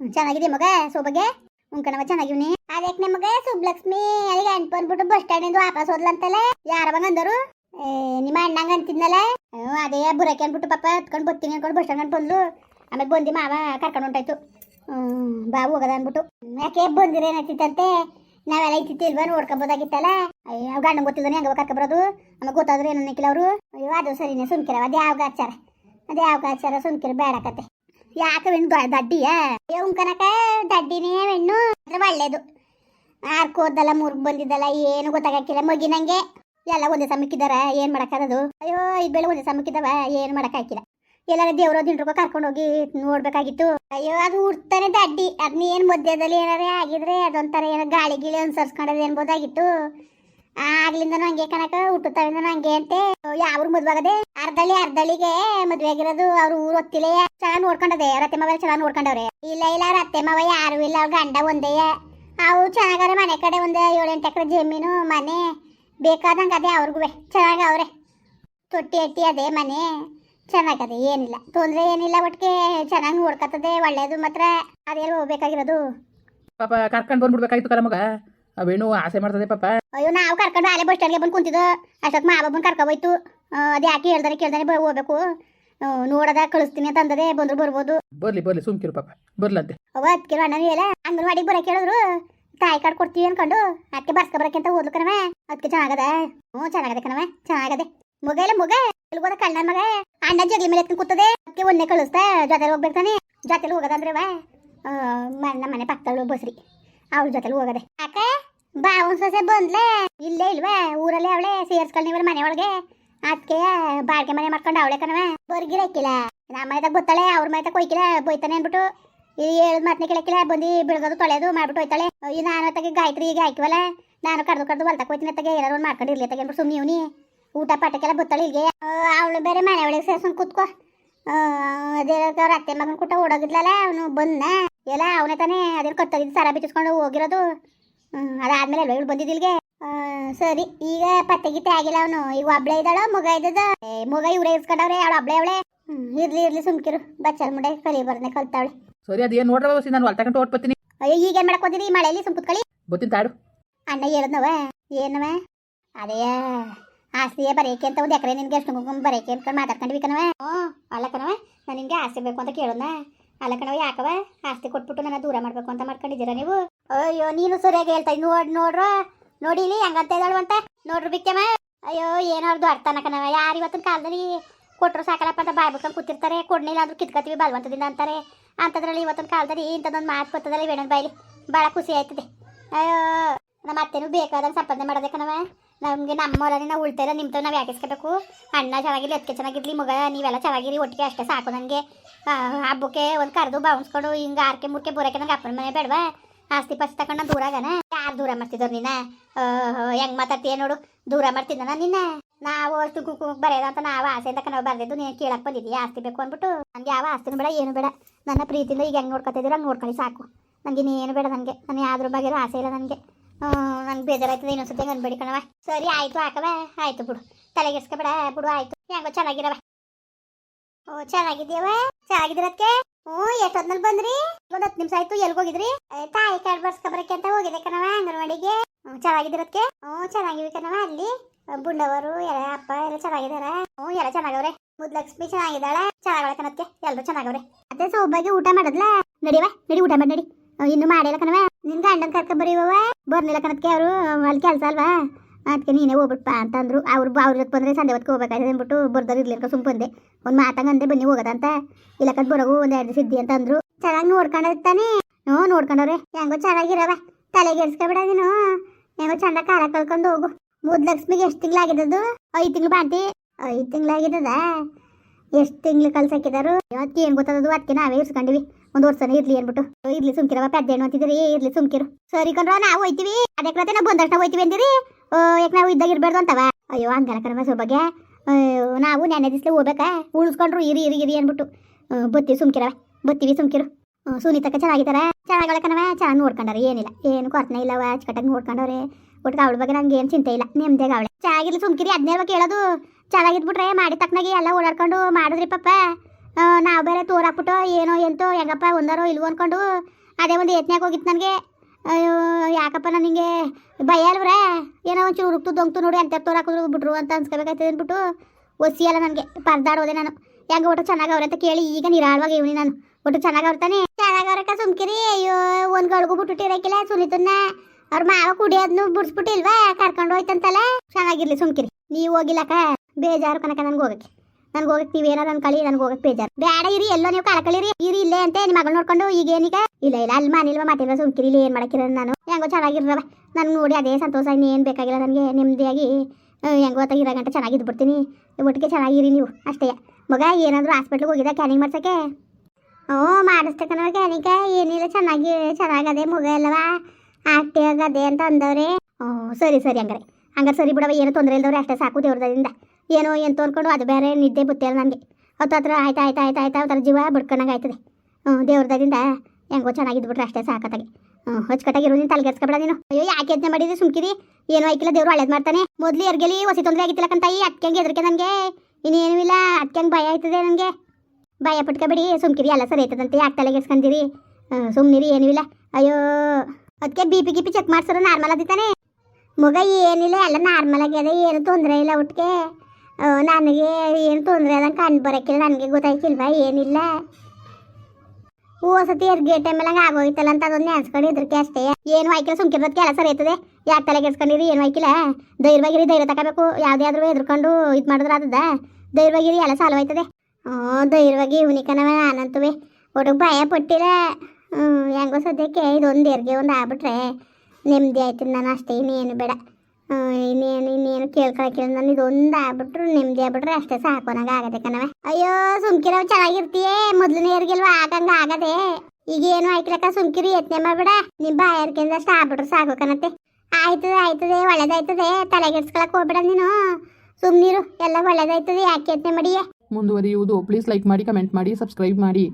ಚೆನ್ನಾಗಿದೆ ಮಗ ಸೋಬಗೆ ಉಂಕಣವ ಚೆನ್ನಾಗಿವ್ನಿ. ಅದಕ್ಕೆ ನಿಮಗೆ? ಸುಬ್ಲಕ್ಷ್ಮಿ ಅಲ್ಲಿಗೆ ಅಂಟ್ ಬಂದ್ಬಿಟ್ಟು ಬಸ್ ಸ್ಟ್ಯಾಂಡಿಂದ ವಾಪಸ್ ಹೋದ್ಲಂತಲ್ಲ ಯಾರ ಬಂಗ ಅಂದರು? ಏ, ನಿಮ್ಮ ಅಣ್ಣಂಗ ಅಂತಿದ್ನಲ್ಲ? ಅದೇ ಬುರಕ್ಕೆ ಅಂದ್ಬಿಟ್ಟು ಪಾಪ ಹತ್ಕೊಂಡು ಬರ್ತೀನಿ ಅನ್ಕೊಂಡು ಬಸ್ ಸ್ಟ್ಯಾಂಡ್ ಬಂದ್ಲು. ಆಮೇಲೆ ಬಂದಿ ಮಾವ ಕರ್ಕೊಂಡು ಹೊಂಟಾಯ್ತು. ಬಾವು ಹೋಗದ ಅಂದ್ಬಿಟ್ಟು. ಯಾಕೆ ಬಂದಿರ ಏನಾಗ್ತಿತ್ತಂತೆ? ನಾವೆಲ್ಲ ಇತ್ತಿಲ್ವಾ ನೋಡ್ಕೊಬೋದಾಗಿತ್ತಲ್ಲ? ಅಯ್ಯೋ ಗಂಡ ಗೊತ್ತಿದ್ದಾನೆ ಹೆಂಗ ಕರ್ಕೊಬರೋದು ನಮಗೆ ಗೊತ್ತಾದ್ರೆ ಏನೋ ನಿಕ್ಕಿಲ್ಲ ಅವರು? ಅಯ್ಯೋ ಅದು ಸರಿನೇ ಸುಮ್ಕಿರವ ಅದು ಯಾವ ಆಚಾರ? ಅದು ಯಾವ ಆಚಾರ? ಸುಮ್ಕಿರ ಬೇಡ ಕತೆ. ಯಾಕೆ ಹೆಣ್ಣು ದಡ್ಡಿಯ? ಉಂಕನಕ ದಡ್ಡಿನೇ ಹೆಣ್ಣು ಅಂದ್ರೆ ಒಳ್ಳೇದು. ಆರ್ಕೋದಲ್ಲ ಮುರ್ಗ್ ಬಂದಿದ್ದಲ್ಲ, ಏನು ಗೊತ್ತಾಗಕ್ಕಿಲ್ಲ. ಮಗಿನಂಗೆ ಎಲ್ಲ ಒಂದೇ ಸಮಕ್ಕಿದಾರ ಏನ್ ಮಾಡಕ್ಕಾಗದು ಅಯ್ಯೋ ಇದ್ ಬೆಳೆ ಒಂದೇ ಸಮಕ್ಕಿದಾವ ಏನ್ ಮಾಡಕ್ಕಾಗಿಲ್ಲ ಎಲ್ಲರ ದೇವ್ರ ಕರ್ಕೊಂಡು ಹೋಗಿ ನೋಡ್ಬೇಕಾಗಿತ್ತು. ಅಯ್ಯೋ, ಅದು ಹುಡ್ತಾನೆ ದಡ್ಡಿ. ಅದ್ನ ಏನ್ ಮಧ್ಯದಲ್ಲಿ ಏನಾರೇ ಆಗಿದ್ರೆ ಅದೊಂಥರ ಏನೋ ಗಾಳಿ ಗಿಳಿ ಅನ್ಸರ್ಸ್ಕೊಂಡದ ಏನ್ಬೋದಾಗಿತ್ತು ಆಗ್ಲಿಂದನೂ ಹಂಗೆ ಕನಕ ಹುಟ್ಟುತ್ತವಿಂದನೂ ಹಂಗೆ ಅಂತೆ. ಮದ್ವೆ ಆಗದೆ ಅರ್ಧಳಿಗೆ ಅರ್ಧಳ್ಳಿಗೆ ಮದ್ವೆ ಆಗಿರೋದು ಅವ್ರ ಊರ್ ಹೊತ್ತಿಲೆ ಚೆನ್ನಾಗಿ ನೋಡ್ಕೊಂಡದೆ. ಅವ್ರ ಅತ್ತೆ ಚೆನ್ನಾಗಿ ನೋಡ್ಕೊಂಡವ್ರೆ. ಇಲ್ಲ ಇಲ್ಲ, ಅವ್ರ ಅತ್ತೆ ಯಾರು ಇಲ್ಲ, ಅವ್ರ ಗಂಡ ಒಂದೇ. ಅವು ಚೆನ್ನಾಗವ್ರೆ ಮನೆ ಕಡೆ ಒಂದು ಏಳೆಂಟು ಎಕರೆ ಜಮೀನು, ಮನೆ. ಬೇಕಾದಂಗೆ ಅದೇ ಅವ್ರಿಗೂ ಚೆನ್ನಾಗ ಅವ್ರೆ. ತೊಟ್ಟಿ ಅಟ್ಟಿ ಅದೇ ಮನೆ. ಚೆನ್ನಾಗದೆ ಏನಿಲ್ಲ. ತೊಂದರೆ ಏನಿಲ್ಲ ಒಟ್ಟಿಗೆ ಚೆನ್ನಾಗಿ ನೋಡ್ಕತ್ತದೆ, ಒಳ್ಳೇದು ಮಾತ್ರ. ಅದೇ ಹೋಗ್ಬೇಕಾಗಿರೋದು. ಪಾಪ ಕರ್ಕೊಂಡು ಬಂದ್ಬಿಡ್ಬೇಕಾಯ್ತು ಮಗ ಅವೇನು ಆಸೆ ಮಾಡ್ತದೆ ಪಾಪ. ಅಯ್ಯೋ ನಾವು ಕರ್ಕೊಂಡು ಅಲ್ಲೇ ಬಸ್ ಸ್ಟ್ಯಾಂಡ್ಗೆ ಬಂದು ಕುಂತಿದ್ದು. ಅಷ್ಟಕ್ಕೆ ಮಾ ಬಂದು ಕರ್ಕೊಬೋಯ್ತು ಅದು ಯಾಕೆ ಹೇಳ್ದಾರೆ ಕೇಳ್ದಾನೆ ಹೋಗ್ಬೇಕು. ನೋಡದ ಕಳಿಸ್ತೀನಿ ಅಂತ ಅಂದದೆ ಬಂದ್ರು ಬರ್ಬೋದು. ಬರ್ಲಿ ಬರ್ಲಿ ಸುಮ್ಕಿರು ಪಾಪ. ಬರ್ಲಂತೆ. ಅವ ಅದಕ್ಕೆ ಅಣ್ಣ ಎಲ್ಲ ಅಂಗನವಾಡಿಗೆ ಬರಕ್ಕೆ ಹೇಳಿದ್ರು. ತಾಯಿ ಕಾರ್ಡ್ ಕೊಡ್ತೀವಿ ಅನ್ಕೊಂಡು ಅದಕ್ಕೆ ಬರ್ಸ್ಕೊ ಬರಕ್ಕೆ ಅಂತ ಓದ್ಲು ಕಣವ ಅದಕ್ಕೆ ಚೆನ್ನಾಗದ? ಹ್ಞೂ ಚೆನ್ನಾಗದೆ ಕಣವೆ ಚೆನ್ನಾಗದೆ. ಮಗ ಇಲ್ಲ ಮಗ? ಎಲ್ಗೋದ ಕಳ್ಳ ಮಗ? ಅಣ್ಣ ಜಗ್ಲಿ ಮೇಲೆ ಎತ್ಕೊಂಡು ಕೂತದೆ. ಅದಕ್ಕೆ ಒಂದೇ ಕಳಿಸ್ತಾ ಜೊತೆಲಿ ಹೋಗ್ಬೇಕು ತಾನೆ. ಜೊತೆಲಿ ಹೋಗೋದಂದ್ರೆ ವಾ? ನಮ್ಮ ಮನೆ ಪಕ್ಕದಳು ಬಸ್ರಿ. ಅವ್ಳ ಜೊತೆಲಿ ಹೋಗದೆ. ಅಕ್ಕ ಬಾ ಒಂದ್ ಸೊಸೆ ಬಂದ್ಲೆ, ಇಲ್ಲೇ ಇಲ್ವೇ, ಊರಲ್ಲೇ ಅವಳೆ ಸೇರ್ಸ್ಕೊಳ್ಳಿ ಮನೆ ಒಳಗೆ ಅದಕ್ಕೆ ಬಾಡಿಗೆ ಮನೆ ಮಾಡ್ಕೊಂಡು ಅವಳೆ ಕಣವೆ ಬರ್ಗಿರ ಹಾಕಿಲ್ಲ. ನಮ್ಮ ಮನೆದಾಗ ಗೊತ್ತಾಳೆ, ಅವ್ರ ಮನೆದಾಗ ಕೊಯ್ಕಿಲ್ಲ ಬೈತಾನೆ ಅನ್ಬಿಟ್ಟು ಈ ಹೇಳದ್ ಮಾತನ್ನ ಕೇಳಕ್ಕಿಲ್ಲ ಬಂದು ಬಿಳ್ಗೋದು ತೊಳೆಯೋದು ಮಾಡ್ಬಿಟ್ಟು ಹೋಯ್ತಾಳೆ ಈ ನಾನು ತಗೆ ಗಾಯತ್ರಿ ಈಗ ಹಾಕಿವಲ್ಲ, ನಾನು ಕಡ್ದು ಕಡ್ದು ಹೊಲ್ತಕ್ಕೆ ಹೋಯ್ತೀನಿ ತಗೆ ಏನಾರು ಒಂದು ಮಾಡ್ಕೊಂಡು ಇರ್ಲಿ ತಗೆ ಅಂದ್ಬಿಟ್ಟು ಸುಮ್ಮನೆ ಇವನಿ. ಊಟ ಪಾಠಕ್ಕೆಲ್ಲ ಬತ್ತಾಳೆ ಇಲ್ಲಿಗೆ ಅವಳು ಬೇರೆ ಮನೆ ಒಳಗೆ ಸೇರ್ಸ್ಕೊಂಡು ಕೂತ್ಕೋ. ಅದೇ ಅವ್ರ ಅತ್ತೆ ಮಗನ ಕೂಟ ಓಡೋಗಿದ್ಲಲ್ಲ, ಅವನು ಬಂದ ಎಲ್ಲ ಅವನೇ ತಾನೇ ಅದೇನು ಕಟ್ಟೋಗಿದ್ದು ಸರ ಬಿಚ್ಚಿಸ್ಕೊಂಡು ಹೋಗಿರೋದು. ಅದಾದ್ಮೇಲೆ ಅಲ್ವಾ ಇವಳು ಬಂದಿದ್ದಿಲ್ಗೆ? ಆ, ಸರಿ ಈಗ ಪತ್ತೆ ಗಿತ್ತೆ ಆಗಿಲ್ಲ ಅವನು. ಈಗ ಒಬ್ಳೆ ಇದ್ದಾಳ ಮಗ ಇದ್ದದ? ಮಗ ಇವ್ರೆ ಇರ್ಸ್ಕೊಂಡವ್ರೆ ಅವಳು ಒಬ್ಳೆ ಅವಳೆ? ಹ್ಮ್, ಇರ್ಲಿ ಇರ್ಲಿ ಸುಮ್ಕಿರು. ಬಚ್ಚಲ್ ಮುಂಡೆ ಕಲಿ ಬರ್ನೆ ಕಲ್ತಾವಳೆ. ಸರಿ ಅದೇನ್ ನೋಡ್ರ ಬಸ್ಸಿ ನಾನು ಹೊಲ್ ತಗೊಂಡು ಓಟ್ ಬರ್ತೀನಿ. ಅಯ್ಯೋ ಈಗೇನ್ ಮಾಡಕ್ ಹೋದಿರಿ? ಮಳೆಯಲ್ಲಿ ಸುಮ್ ಕುತ್ಕೊಳ್ಳಿ. ಗೊತ್ತಿನ ತಾಡು. ಅಣ್ಣ ಹೇಳದ್ನವ ಏನವ ಅದೇ ಆಸ್ತಿಯೇ ಬರೇಕೆ ಅಂತ ಒಂದು ಎಕರೆ ನಿನ್ಗೆ ಎಷ್ಟು ಬರೇಕೆ ಅನ್ಕೊಂಡು ಮಾತಾಡ್ಕೊಂಡ್ವಿ ಕಣವ ಹ್ಞೂ ಅಲ್ಲ ಕಣವ ನಾನು ನಿನ್ಗೆ ಆಸ್ತಿ ಬೇಕು ಅಂತ ಕೇಳೋಣ ಅಲ್ಲ ಕಣವ ಯಾಕವ ಆಸ್ತಿ ಕೊಟ್ಬಿಟ್ಟು ನನ್ನ ದೂರ ಮಾಡ್ಬೇಕು ಅಂತ ಮಾಡ್ಕೊಂಡಿದ್ದೀರಾ ನೀವು? ಅಯ್ಯೋ, ನೀನು ಸರಿಯಾಗಿ ಹೇಳ್ತಾ. ನೋಡ್, ನೋಡ್ರ. ನೋಡಿ ಹಂಗಂತ ಹೆಂಗಂತ ನೋಡ್ರಿ ಬಿಕ್ಕಮ್ಮ ಅಯ್ಯೋ ಏನೋರ್ದು ಅರ್ಥನ ಕಣವ ಯಾರು ಇವತ್ತಿನ ಕಾಲದಲ್ಲಿ ಕೊಟ್ಟರು ಸಾಕಲ್ಲಪ್ಪ ಅಂತ ಬಾಯ್ ಬಿಟ್ಕೊಂಡು ಕೂತಿರ್ತಾರೆ. ಕೊಡ್ನಿಲ್ಲ ಅಂದ್ರೂ ಕಿತ್ಕತ್ತೀವಿ ಬಲವಂತದಿಂದ ಅಂತಾರೆ. ಅಂಥದ್ರಲ್ಲಿ ಇವತ್ತಿನ ಕಾಲದಲ್ಲಿ ಇಂಥದ್ದೊಂದು ಮಾತು ಬರ್ತದಲ್ಲ ಬೇಡನ್ ಬಾಯಿಲಿ ಭಾಳ ಖುಷಿ ಆಯ್ತದೆ. ಅಯ್ಯೋ, ನಮ್ಮ ಅತ್ತೆನೂ ಬೇಕಾದಂಗೆ ಸಂಪಾದನೆ ಮಾಡೋದೆ ಕಣವ ನಮಗೆ ನಮ್ಮ ಹೊಲನೇ ನಾವು ಉಳ್ತಾಯಿಲ್ಲ ನಿಮ್ಮ ನಾವು ಯಾಕೆ ಇಸ್ಕೋಬೇಕು ಅಣ್ಣ ಚೆನ್ನಾಗಿರ್ಲಿ ಅದಕ್ಕೆ ಚೆನ್ನಾಗಿರ್ಲಿ, ಮಗ, ನೀವೆಲ್ಲ ಚೆನ್ನಾಗಿರಿ, ಒಟ್ಟಿಗೆ ಅಷ್ಟೇ ಸಾಕು ನನಗೆ ಹಬ್ಬಕ್ಕೆ ಒಂದು ಕರೆದು ಬಾವಿಸ್ಕೊಂಡು ಹಿಂಗೆ ಆರ್ಕೆ ಮುರ್ಕೆ, ಬರೋಕೆ ನಂಗೆ ಅಪ್ಪನ ಮನೆ ಬೇಡವಾ? ಆಸ್ತಿ ಪಾಸ್ತಿ ನಾನು ದೂರ ಆಗನ ಯಾರು ದೂರ ಮಾಡ್ತಿದ್ರು ನಿನ್ನ? ಹೆಂಗ್ ಮಾತಾಡ್ತೀಯ ನೋಡು? ದೂರ ಮಾಡ್ತಿದ್ದ ನಿನ್ನ? ನಾವು ಅಷ್ಟು ಕುಕ್ ಬರೆಯೋದಂತ ನಾವು ಆಸೆಯಿಂದ ನಾವು ಬರ್ದಿದ್ದು ನೀನು ಕೇಳಕ್ಕೆ ಬಂದಿದ್ದೀಯ ಆಸ್ತಿ ಬೇಕು ಅಂದ್ಬಿಟ್ಟು. ನನಗೆ ಯಾವ ಆಸ್ತಿನೂ ಬೇಡ, ಏನು ಬೇಡ. ನನ್ನ ಪ್ರೀತಿಯಿಂದ ಈಗ ಹೆಂಗ್ ನೋಡ್ಕೊತಿದ್ದೀರ ಹಂಗೆ ನೋಡ್ಕೊಳ್ಳಿ, ಸಾಕು. ನನಗೆ ಇನ್ನೇನು ಬೇಡ ನನಗೆ ನಾನು ಯಾವ್ದ್ರ ಬಗ್ಗೆ ಆಸೆ ಇಲ್ಲ ನನಗೆ ನಂಗೆ ಬೇಜಾರಾಯ್ತದೆ ಇನ್ನೊಂದ್ಸತಿ ಅನ್ಬೇಡಿ ಕಣವ ಸರಿ, ಆಯ್ತು ಹಾಕವ ಆಯ್ತು ಬಿಡು. ತಲೆಗೆಸ್ಕೊಬೇಡ ಬಿಡು, ಆಯ್ತು. ಹೆಂಗೋ ಚೆನ್ನಾಗಿರವ ಓ ಚೆನ್ನಾಗಿದ್ಯಾವ ಚೆನ್ನಾಗಿದ್ರದಕ್ಕೆ ಹ್ಞೂ ಬಂದ್ರಿ? ಒಂದು ಹತ್ತು ನಿಮಿಷ ಆಯ್ತು ಎಲ್ಲಿ ಹೋಗಿದ್ರಿ? ತಾಯಿ ಕಾರ್ಡ್ ಬರ್ಸ್ಕೊಬರಕ್ಕೆ ಅಂತ ಹೋಗಿದೆ ಕಣವ ಅಂಗನವಾಡಿಗೆ. ಹ್ಞೂ ಚೆನ್ನಾಗಿದ್ರದಕ್ಕೆ ಹ್ಞೂ ಚೆನ್ನಾಗಿವಿ ಕಣವ ಅಲ್ಲಿ. ಬುಂಡವರು ಎಲ್ಲ ಅಪ್ಪ ಎಲ್ಲ ಚೆನ್ನಾಗಿದಾರ. ಹ್ಞೂ ಎಲ್ಲ ಚೆನ್ನಾಗವ್ರೆ. ಮುದ್ಲಕ್ಷ್ಮಿ ಚೆನ್ನಾಗಿದ್ದಾಳೆ. ಚೆನ್ನಾಗವಳೆ ಕಣಕ್ಕೆ ಎಲ್ಲರೂ ಚೆನ್ನಾಗವ್ರೆ. ಅದೇ ಸೌಭಾಗ್ಯ ಊಟ ಮಾಡದ್ಲ? ನಡಿವ ನಡಿ ಊಟ ಮಾಡಿ, ನಡಿ. ಇನ್ನು ಮಾಡಿಲ್ಲ ಕಣವ ನಿನ್ ಗಂಡನ್ ಕರ್ಕ ಬರೀವ ಬರ್ಲಿಲ್ಲ ಕಣಕ್ಕೆ ಅವರು. ಅಲ್ಲಿ ಕೆಲಸ ಅಲ್ವಾ? ಅದಕ್ಕೆ ನೀನೇ ಹೋಗ್ಬಿಟ್ಪ ಅಂತಂದ್ರು. ಅವ್ರು ಅವ್ರ ಜೊತೆ ಬಂದ್ರೆ ಸಂಜೆ ಹೊತ್ಗೆ ಹೋಗ್ಬೇಕಾಯ್ತದೆ ಅಂದ್ಬಿಟ್ಟು ಬರ್ದವ್ರು ಇರ್ಲಿರ್ಕ ಸುಮ್ ಬಂದೆ. ಒಂದು ಮಾತಂಗಂದೆ ಬನ್ನಿ ಹೋಗೋದಂತ ಇಲ್ಲ ಕಟ್ ಬರೋಗು ಒಂದು ಎರಡು ಸಿದ್ದಿ ಅಂತ ಅಂದ್ರು ಚೆನ್ನಾಗಿ ನೋಡ್ಕೊಂಡಿರ್ತಾನೆ ಹ್ಞೂ, ನೋಡ್ಕೊಂಡವ್ರೆ. ಹೆಂಗೋ ಚೆನ್ನಾಗಿರವ ತಲೆಗೆಡ್ಸ್ಕೊಬಿಡ ನೀನು. ಹೆಂಗೋ ಚಂದ ಕಾಲ ಕಳ್ಕೊಂಡು ಹೋಗು. ಮುದ್ಲಕ್ಷ್ಮಿಗೆ ಎಷ್ಟು ತಿಂಗಳಾಗಿದ್ದದು ಐದು ತಿಂಗಳು ಬಾಂತಿ ಐದು ತಿಂಗಳಾಗಿದ್ದದ? ಎಷ್ಟು ತಿಂಗಳು ಕಲ್ಸಾಕಿದಾರು ಇವತ್ತು ಏನು ಗೊತ್ತದದು? ಅದಕ್ಕೆ ನಾವೇ ಇರ್ಸ್ಕೊಂಡಿವಿ ಒಂದ್ ಇರ್ಲಿ ಅನ್ಬಿಟ್ಟು ಇರ್ಲಿ ಸುಮ್ಕಿರವ ಪೆದ್ದ ಹೆಣ್ಣು ಅಂತಿದ್ರಿ ಇರ್ಲಿ ಸುಮ್ಕಿರು. ಸರಿ ಕಣ್ರ, ನಾವು ಹೋಯ್ತಿವಿ. ಅದಕ್ಕೆ ನಾವು ಬಂದಷ್ಟು ಹೋಯ್ತಿವಿ ಅಂದಿರಿ. ಯಾಕೆ ನಾವು ಇದ್ದಾಗ ಇರ್ಬಾರ್ದು ಅಂತವ? ಅಯ್ಯೋ, ಹಂಗಲ್ಲ ಸೊಬಗೆ ನಾವು ನೆನೆ ದಿಸ್ಲೆ ಹೋಗ್ಬೇಕಾ? ಉಳಿಸ್ಕೊಂಡ್ರು, ಇರಿ ಇರಿ ಇರಿ ಅನ್ಬಿಟ್ಟು ಬತ್ತಿ ಸುಮ್ಕಿರವ ಬತ್ತೀವಿ ಸುಮ್ಕಿರು. ಸುನೀತಕ್ಕ ಚೆನ್ನಾಗಿದ್ದಾರೆ? ಚೆನ್ನಾಗಳ ಕಣವ ಚೆನ್ನಾಗಿ ನೋಡ್ಕೊಂಡಾರೆ ಏನಿಲ್ಲ. ಏನು ಕೊರತನೆ ಇಲ್ಲವ ಅಚ್ಚುಕಟ್ಟಾಗಿ ನೋಡ್ಕೊಂಡವ್ರೆ. ಒಟ್ಟು ಅವಳ ಬಗ್ಗೆ ನಂಗೆ ಏನು ಚಿಂತೆ ಇಲ್ಲ. ನೆಮ್ಮದಿಯಾಗ ಅವಳೆ. ಚೆನ್ನಾಗಿರ್ಲಿ ಸುಮ್ಕಿರಿ ಹದಿನೈದು ಕೇಳೋದು. ಚೆನ್ನಾಗಿದ್ಬಿಟ್ರೆ, ಮಾಡಿ ತಕ್ಕನಾಗಿ ಎಲ್ಲ ಓಡಾಡ್ಕೊಂಡು ಮಾಡಿದ್ರಿ ಪಾಪ. ನಾವು ಬೇರೆ ತೋರಾಕ್ಬಿಟ್ಟು ಏನೋ ಎಂತೋ ಹೆಂಗಪ್ಪ ಒಂದಾರೋ ಇಲ್ವೋ ಅನ್ಕೊಂಡು ಅದೇ ಒಂದು ಯತ್ನಾಗ ಹೋಗಿತ್ತು ನನಗೆ. ಅಯ್ಯೋ, ಯಾಕಪ್ಪ ನನಗೆ ಭಯ ಅಲ್ವ್ರೆ? ಏನೋ ಒಂಚೂರು ಹುಡುಕ್ತು ದೊಂಗ್ತು ನೋಡಿ ಅಂತ ತೋರಾಕಿದ್ರು ಬಿಟ್ರು ಅಂತ ಅನ್ಸ್ಕೋಬೇಕಾಯ್ತದೆ ಅಂದ್ಬಿಟ್ಟು ಒಸಿಯಲ್ಲ ನನಗೆ, ಪರ್ದಾಡೋದೆ ನಾನು. ಹೆಂಗ ಒಟ್ಟು ಚೆನ್ನಾಗವ್ರೆ ಅಂತ ಕೇಳಿ, ಈಗ ನಿರಾಳವಾಗಿ ಇವನಿ ನಾನು. ಒಟ್ಟು ಚೆನ್ನಾಗವ್ರ ತಾನೆ ಚೆನ್ನಾಗವ್ರಕ್ಕ ಸುಮ್ಕಿರಿ, ಅಯ್ಯೋ, ಒಂದು ಗಳಿಗೂ ಬಿಟ್ಟುಟ್ಟಿರಕ್ಕಿಲ್ಲ ಸುನಿತನ್ನ. ಅವ್ರ ಮಾವ ಕುಡಿಯೋದ್ನು ಬಿಡಿಸ್ಬಿಟ್ಟಿಲ್ವಾ, ಕರ್ಕೊಂಡು ಹೋಯ್ತಂತಲ್ಲ ಚೆನ್ನಾಗಿರ್ಲಿ ಸುಮ್ಕಿರಿ. ನೀವು ಹೋಗಿಲ್ಲಕ್ಕ, ಬೇಜಾರು ಕನಕ ನನ್ಗೆ ಹೋಗಕ್ಕೆ. ನನ್ಗೆ ಹೋಗಕ್ಕೆ ಏನಾರ ಅನ್ಕೊಳ್ಳಿ ನನ್ಗೆ ಹೋಗಕ್ಕೆ ಬೇಜಾರು. ಬೇಡ ಇರಿ, ಎಲ್ಲೋ ನೀವು ಕಳ್ಕೊಳ್ಳಿರಿ ಇರಿ ಇಲ್ಲೇ ಅಂತ ನಿಮ್ಮ ಮಗಳು ನೋಡ್ಕೊಂಡು ಈಗ ಏನೀಗ? ಇಲ್ಲ ಇಲ್ಲ ಅಲ್ಲಿ ಮನಿಲ್ವ ಮಾತಿಲ್ವ ಸುಮ್ಕಿರಿ ಏನು ಮಾಡಕ್ಕಿರ ನಾನು? ಹೆಂಗೋ ಚೆನ್ನಾಗಿರ್ರವ ನನ್ಗೆ ನೋಡಿ ಅದೇ ಸಂತೋಷ ಇನ್ನೇನು ಬೇಕಾಗಿಲ್ಲ ನನಗೆ. ನೆಮ್ಮದಿಯಾಗಿ ಹೆಂಗೋ ಇರೋ ಗಂಟೆ ಚೆನ್ನಾಗಿದ್ದು ಬಿಡ್ತೀನಿ ಒಟ್ಟಿಗೆ ಚೆನ್ನಾಗಿರಿ ನೀವು, ಅಷ್ಟೇ. ಮಗ, ಏನಾದರೂ ಹಾಸ್ಪಿಟ್ಲಿಗೆ ಹೋಗಿದ್ದ ಕ್ಯಾನಿಂಗ್ ಮಾಡ್ಸಕ್ಕೆ? ಓ ಮಾಡಿಸ್ತಕ್ಕನ ಕ್ಯಾನಿಕ ಏನಿಲ್ಲ, ಚೆನ್ನಾಗಿ ಚೆನ್ನಾಗದೆ ಮಗ ಎಲ್ಲವ ಆಕ್ಟಿವ್ ಅಂತ ಅಂದವ್ರೆ. ಹ್ಞೂ ಸರಿ ಸರಿ, ಹಂಗಾರೆ. ಹಂಗಾರೆ ಸರಿ ಬಿಡವ ಏನೋ ತೊಂದರೆ ಇಲ್ದವ್ರೆ, ಅಷ್ಟೇ ಸಾಕು ದೇವ್ರದಿಂದ ಏನೋ ಎಂತ ತೋರ್ಕೊಂಡು ಅದು ಬೇರೆ ನಿದ್ದೆ ಬುತ್ತಿಲ್ಲ ನನಗೆ. ಅವತ್ತು ಹತ್ರ ಆಯ್ತಾ ಆಯ್ತಾ ಆಯ್ತಾ, ಆಯ್ತು ಅವ್ರ ಜೀವ ಬಿಡ್ಕೊಂಡಂಗೆ ಆಯ್ತದೆ ಹ್ಞೂ ದೇವ್ರದಿಂದ ಹೆಂಗೋ ಚೆನ್ನಾಗಿದ್ಬಿಟ್ರೆ ಅಷ್ಟೇ ಸಾಕತ್ತಾಗೆ. ಹ್ಞೂ ಹೊಚ್ಕಟ್ಟಾಗಿರೋ ನೀನು ತಲೆಗೆಡ್ಸ್ಕೊಬೇಡ ನೀನು. ಅಯ್ಯೋ, ಯಾಕೆ ಯತ್ನೆ ಮಾಡಿದ್ರೆ ಸುಮ್ಕಿರಿ? ಏನೋ ಆಯ್ಕಿಲ್ಲ, ದೇವ್ರು ಒಳ್ಳೇದು ಮಾಡ್ತಾನೆ. ಮೊದಲು ಎರ್ಗೆಲಿ ಹೊಸಿ ತೊಂದರೆ ಆಗಿತ್ತಿಲ್ಲ ಕಂತಾಯಿ ಅಕ್ಕಂಗೆ ಹೆದರಿಕೆ ನನಗೆ. ಇನ್ನೇನೂ ಇಲ್ಲ ಅಕ್ಕಂಗೆ ಭಯ ಆಯ್ತದೆ ನನಗೆ. ಭಯ ಪಟ್ಕೊಬೇಡಿ, ಸುಮ್ಕಿರಿ, ಎಲ್ಲ ಸರಿ ಆಯ್ತದಂತೆ, ಯಾಕೆ ತಲೆಗೆಡ್ಸ್ಕೊಂತೀರಿ ಸುಮ್ಮನಿರಿ ಏನೂ ಇಲ್ಲ. ಅಯ್ಯೋ ಅದಕ್ಕೆ ಬಿ ಪಿ ಗಿಪಿ ಚೆಕ್ ಮಾಡ್ಸೋರು ನಾರ್ಮಲ್ ಅದಿತ್ತಾನೆ ಮಗ ಏನಿಲ್ಲ, ಎಲ್ಲ ನಾರ್ಮಲ್ ಆಗ್ಯದ ಏನು ತೊಂದರೆ ಇಲ್ಲ ಒಟ್ಟಿಗೆ ನನಗೆ ಏನು ತೊಂದರೆ ಅದಂಗೆ ಕಂಡು ಬರಕಿಲ್ಲ, ನನಗೆ ಗೊತ್ತಾಯ್ತಿಲ್ವಾ, ಏನಿಲ್ಲ. ಓಸತಿ ಗೇಟ್ ಟೈಮೆಲ್ಲ ಆಗೋಯ್ತಲ್ಲ ಅಂತ ಅದೊಂದು ನೆನ್ಸ್ಕೊಂಡು ಇದ್ರಕ್ಕೆ ಅಷ್ಟೇ. ಏನು ಹಾಕಿಲ್ಲ ಸುಮ್ಕಿರೋದ್ ಕೆಲಸ ಇರ್ತದೆ ಯಾಕೆ ತಲೆ ಕೆಡ್ಸ್ಕೊಂಡಿರಿ ಏನು ಹಾಕಿಲ್ಲ ಧೈರ್ಯವಾಗಿರಿ, ಧೈರ್ಯ ತಗೋಬೇಕು. ಯಾವುದೇ ಆದ್ರೂ ಎದ್ಕೊಂಡು ಇದು ಮಾಡಿದ್ರೆ ಅದದ ಧೈರ್ಯವಾಗಿರಿ, ಎಲ್ಲ ಸಾಲು ಆಯ್ತದೆ. ಹ್ಞೂ ಧೈರ್ಯವಾಗಿ ಇವನಿಕನವ ನಾನಂತುವೆ ಹುಡುಗ ಭಯ ಪಟ್ಟಿಲ್ಲ. ಹೆಂಗೋ ಸದ್ಯಕ್ಕೆ ಇದೊಂದು ಎರ್ಗೆ ಒಂದು ಆಗ್ಬಿಟ್ರೆ ನೆಮ್ಮದಿ ಆಯ್ತು ನಾನು ಅಷ್ಟೇ, ಇನ್ನೇನು ಬೇಡ. ಇನ್ನೇನು ಇನ್ನೇನು ಕೇಳ್ಕೊಳಕಿಲ್ಲ ನಾನು ಇದೊಂದು ಆಗ್ಬಿಟ್ರು ನೆಮ್ಮದಿ ಆಗ್ಬಿಟ್ರೆ ಅಷ್ಟೇ ಸಾಕು, ನಂಗೆ ಆಗದೆ ಕಣವ ಅಯ್ಯೋ, ಸುಮ್ಕಿರ ಚೆನ್ನಾಗಿರ್ತೀಯೇ. ಮೊದ್ಲು ಏರ್ಗೆಲ್ವ ಆಗಂಗ ಆಗದೆ. ಈಗ ಏನು ಆಯ್ಕಲಕ್ಕ ಸುಮ್ಕಿರಿ, ಯತ್ನೆ ಮಾಡ್ಬೇಡ. ನಿಮ್ ಬಾಯರ್ಕೆಂದ ಅಷ್ಟು ಆಗ್ಬಿಟ್ರು ಸಾಕು ಕಣತ್ತೆ. ಆಯ್ತದೆ ಆಯ್ತದೆ, ಒಳ್ಳೇದಾಯ್ತದೆ. ತಲೆಗೆಡ್ಸ್ಕೊಳಕ್ ಹೋಗ್ಬೇಡ ನೀನು. ಸುಮ್ನಿರು ಎಲ್ಲ ಒಳ್ಳೇದಾಯ್ತದೆ. ಯಾಕೆ ಯತ್ನೆ ಮಾಡಿಯೇ? ಮುಂದುವರಿಯುವುದು. ಪ್ಲೀಸ್ ಲೈಕ್ ಮಾಡಿ ಕಮೆಂಟ್ ಮಾಡಿ ಸಬ್ಸ್ಕ್ರೈಬ್ ಮಾಡಿ.